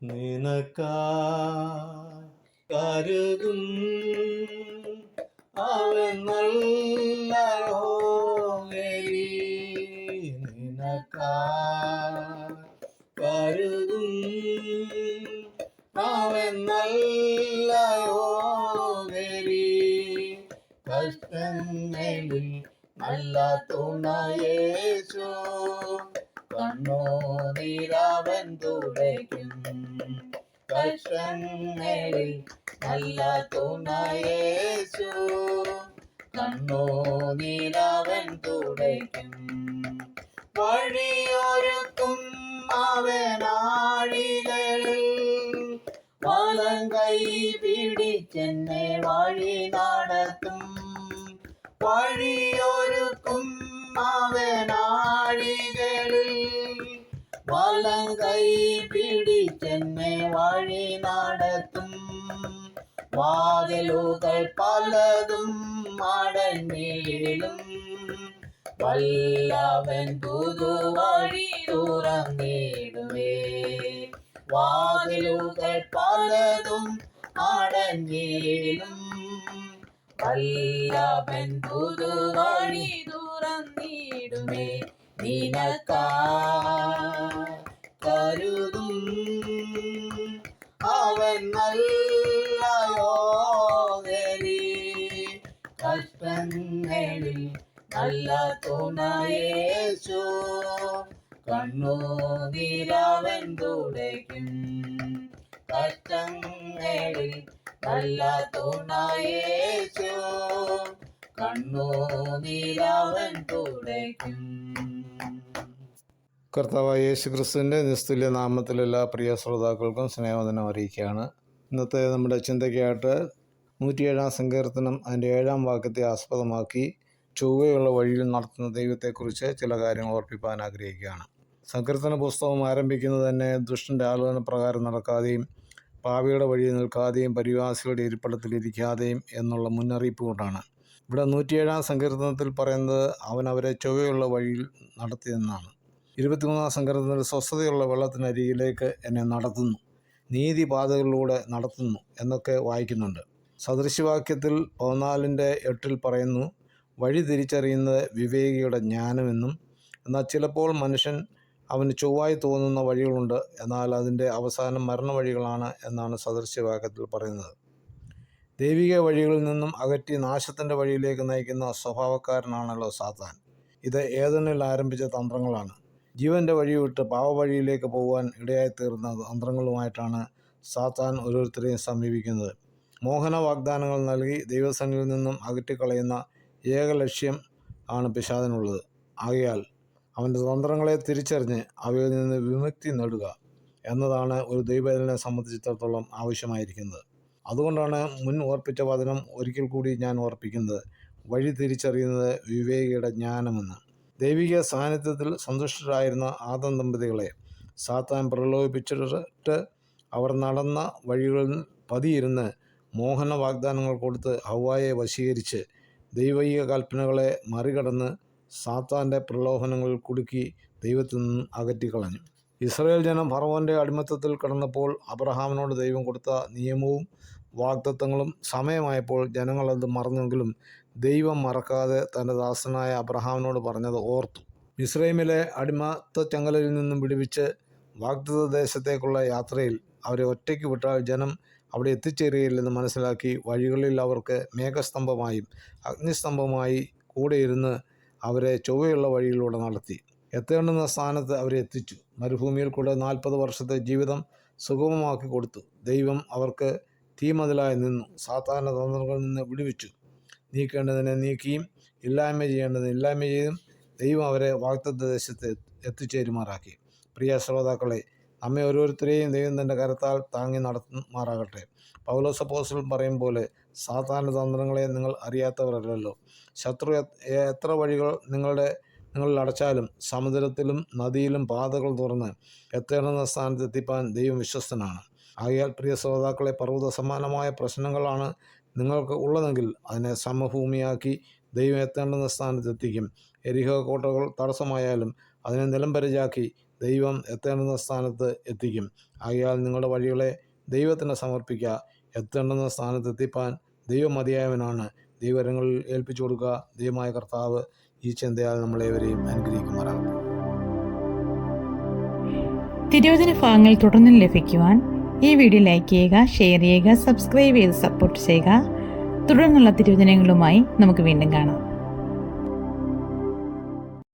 നിനക്കായി കരുതും അവൻ നല്ലയോ നിനക്കായി കരുതും അവൻ നല്ലയോ കഷ്ടങ്ങളിൽ നല്ല തുണയേശു. കണ്ണോ നീരാവൻ തുടയ്ക്കും കഷ്ടങ്ങളിൽ നല്ല തുണയേശു കണ്ണോ നീരാവൻ തുടയ്ക്കും വഴിയൊരുക്കും അവനാഴികളിൽ വലം കൈ പിടിച്ചെന്നെ വഴി നടത്തും വഴിയൊരുക്കും അവനാഴികളിൽ வலங்கை பிடி சென்னை வழி நடத்தும் வாதலுகள் பலதும் மாடல் மேலும் வல்லவன் புது வழி தூரம் நேடுவே வாதலுகள் பலதும் ஆடல் வல்லவன் புது வழி தூரம் കരുതും. അവൻ നല്ലയോകരി കഷ്ടങ്ങളിൽ നല്ല തുണയേശു. കണ്ണു നീരാവൻ തുടയ്ക്കും. കഷ്ടങ്ങളിൽ നല്ല തുണയേശു. കണ്ണു കർത്താവായ യേശു ക്രിസ്തുവിന്റെ നിസ്തുല്യ നാമത്തിൽ എല്ലാ പ്രിയ ശ്രോതാക്കൾക്കും സ്നേഹവന്ദനം അറിയിക്കുകയാണ്. ഇന്നത്തെ നമ്മുടെ ചിന്തയ്ക്കായിട്ട് നൂറ്റിയേഴാം സങ്കീർത്തനം അതിന്റെ ഏഴാം വാക്യത്തെ ആസ്പദമാക്കി ചൊവ്വയുള്ള വഴിയിൽ നടത്തുന്ന ദൈവത്തെക്കുറിച്ച് ചില കാര്യങ്ങൾ ഓർപ്പിക്കാൻ ആഗ്രഹിക്കുകയാണ്. സങ്കീർത്തന പുസ്തകം ആരംഭിക്കുന്നത് തന്നെ ദുഷ്ടന്റെ ആലോചന പ്രകാരം നടക്കാതെയും പാവിയുടെ വഴിയിൽ നിൽക്കാതെയും പരിവാസികളുടെ ഇരിപ്പിടത്തിലിരിക്കാതെയും എന്നുള്ള മുന്നറിയിപ്പ് കൊണ്ടാണ്. ഇവിടെ നൂറ്റിയേഴാം സങ്കീർത്തനത്തിൽ പറയുന്നത് അവൻ അവരെ ചൊവ്വയുള്ള വഴിയിൽ നടത്തിയെന്നാണ്. ഇരുപത്തിമൂന്നാം സങ്കീർത്തനത്തിൽ സ്വസ്ഥതയുള്ള വെള്ളത്തിനരികിലേക്ക് എന്നെ നടത്തുന്നു. നീതിപാതകളിലൂടെ നടത്തുന്നു എന്നൊക്കെ വായിക്കുന്നുണ്ട്. സദൃശവാക്യത്തിൽ പതിനാലിന്റെ എട്ടിൽ പറയുന്നു വഴി തിരിച്ചറിയുന്നത് വിവേകിയുടെ ജ്ഞാനമെന്നും എന്നാൽ ചിലപ്പോൾ മനുഷ്യൻ അവന് ചൊവ്വായി തോന്നുന്ന വഴികളുണ്ട് എന്നാൽ അതിന്റെ അവസാനം മരണ വഴികളാണ് എന്നാണ് സദൃശവാക്യത്തിൽ പറയുന്നത്. ദൈവിക വഴികളിൽ നിന്നും അകറ്റി നാശത്തിന്റെ വഴിയിലേക്ക് നയിക്കുന്ന സ്വഭാവക്കാരനാണല്ലോ സാത്താൻ. ഇത് ഏതനിൽ ആരംഭിച്ച തന്ത്രങ്ങളാണ്. ജീവന്റെ വഴി വിട്ട് പാവവഴിയിലേക്ക് പോകുവാൻ ഇടയായി തീർന്ന തന്ത്രങ്ങളുമായിട്ടാണ് സാത്താൻ ഓരോരുത്തരെയും സമീപിക്കുന്നത്. മോഹന വാഗ്ദാനങ്ങൾ നൽകി ദൈവസനിൽ നിന്നും അകറ്റിക്കളയുന്ന ഏക ലക്ഷ്യം ആണ് പിശാദിനുള്ളത് ആകയാൽ അവന്റെ തന്ത്രങ്ങളെ തിരിച്ചറിഞ്ഞ് അവയിൽ നിന്ന് വിമുക്തി നേടുക എന്നതാണ് ഒരു ദൈവത്തിനെ സംബന്ധിച്ചിടത്തോളം ആവശ്യമായിരിക്കുന്നത്. അതുകൊണ്ടാണ് മുൻ ഓർപ്പിച്ച വചനം ഒരിക്കൽ കൂടി ഞാൻ ഓർപ്പിക്കുന്നത്. വഴി തിരിച്ചറിയുന്നത് വിവേകിയുടെ ജ്ഞാനമെന്ന്. ദൈവിക സാന്നിധ്യത്തിൽ സന്തുഷ്ടരായിരുന്ന ആദം ദമ്പതികളെ സാത്താൻ പ്രലോഭിപ്പിച്ചിട്ട് അവർ നടന്ന വഴികളിൽ പതിയിരുന്ന് മോഹന വാഗ്ദാനങ്ങൾ കൊടുത്ത് ഹവായെ വശീകരിച്ച് ദൈവിക കൽപ്പനകളെ മറികടന്ന് സാത്താന്റെ പ്രലോഭനങ്ങളിൽ കുടുക്കി ദൈവത്തിൽ നിന്ന് അകറ്റിക്കളഞ്ഞു. ഇസ്രായേൽ ജനം ഫറവോന്റെ അടിമത്തത്തിൽ കിടന്നപ്പോൾ അബ്രഹാമിനോട് ദൈവം കൊടുത്ത നിയമവും വാഗ്ദത്തങ്ങളും സമയമായപ്പോൾ ജനങ്ങളത് മറന്നെങ്കിലും ദൈവം മറക്കാതെ തന്റെ ദാസനായ അബ്രഹാമിനോട് പറഞ്ഞത് ഓർത്തു. മിസ്രൈമിലെ അടിമത്ത ചങ്ങലയിൽ നിന്നും വിടുവിച്ച് വാഗ്ദത്ത ദേശത്തേക്കുള്ള യാത്രയിൽ അവരെ ഒറ്റയ്ക്ക് വിട്ടാൽ ജനം അവിടെ എത്തിച്ചേരുകയില്ലെന്ന് മനസ്സിലാക്കി വഴികളിൽ അവർക്ക് മേഘസ്തംഭമായും അഗ്നിസ്തംഭമായി കൂടെയിരുന്ന് അവരെ ചൊവ്വയുള്ള വഴിയിലൂടെ നടത്തി. എത്തേണ്ടുന്ന സ്ഥാനത്ത് അവരെ എത്തിച്ചു. മരുഭൂമിയിൽ കൂടെ നാൽപ്പത് വർഷത്തെ ജീവിതം സുഗമമാക്കി കൊടുത്തു. ദൈവം അവർക്ക് തീമതിലായി നിന്നു. സാധാരണ തന്ത്രങ്ങളിൽ നിന്ന് വിടുവിച്ചു. നീക്കേണ്ടതിനെ നീക്കിയും ഇല്ലായ്മ ചെയ്യേണ്ടതിന് ഇല്ലായ്മ ചെയ്തും ദൈവം അവരെ വാക്തത്വ ദേശത്ത് എത്തിച്ചേരുമാറാക്കി. പ്രിയ ശ്രോതാക്കളെ നമ്മെ ഓരോരുത്തരെയും ദൈവം തന്റെ കരത്താൽ താങ്ങി നടത്തുമാറാകട്ടെ. പൗലോസ് അപ്പോസ്റ്റൽ പറയും പോലെ സാധാരണ തന്ത്രങ്ങളെ നിങ്ങൾ അറിയാത്തവരല്ലല്ലോ. ശത്രു എത്ര വഴികൾ നിങ്ങളുടെ നിങ്ങളിൽ അടച്ചാലും സമുദ്രത്തിലും നദിയിലും പാതകൾ തുറന്ന് എത്തേണ്ടുന്ന സ്ഥാനത്ത് എത്തിപ്പാൻ ദൈവം വിശ്വസ്തനാണ്. ആകയാൽ പ്രിയ ശ്രോതാക്കളെ പർവത സമാനമായ പ്രശ്നങ്ങളാണ് നിങ്ങൾക്ക് ഉള്ളതെങ്കിൽ അതിനെ സമഭൂമിയാക്കി ദൈവം എത്തേണ്ടുന്ന സ്ഥാനത്ത് എത്തിക്കും എരിഹോ കോട്ടകൾ തടസ്സമായാലും അതിനെ നിലംപരിചാക്കി ദൈവം എത്തേണ്ടുന്ന സ്ഥാനത്ത് എത്തിക്കും. ആകയാൽ നിങ്ങളുടെ വഴികളെ ദൈവത്തിന് സമർപ്പിക്കുക എത്തേണ്ടുന്ന സ്ഥാനത്ത് എത്തിപ്പാൻ ദൈവം മതിയായവനാണ്. ദൈവരങ്ങളിൽ ഏൽപ്പിച്ചു കൊടുക്കുക ദൈവമായ കർത്താവ് ഈ ചിന്തയാൽ നമ്മളേവരെയും അനുഗ്രഹിക്കുമാറാകും തിരുവചന ഭാഗങ്ങൾ തുടർന്നും ലഭിക്കുവാൻ ഈ വീഡിയോ ലൈക്ക് ചെയ്യുക ഷെയർ ചെയ്യുക സബ്സ്ക്രൈബ് ചെയ്ത് സപ്പോർട്ട് ചെയ്യുക. തുടർന്നുള്ള തിരുവചനങ്ങളുമായി നമുക്ക് വീണ്ടും കാണാം.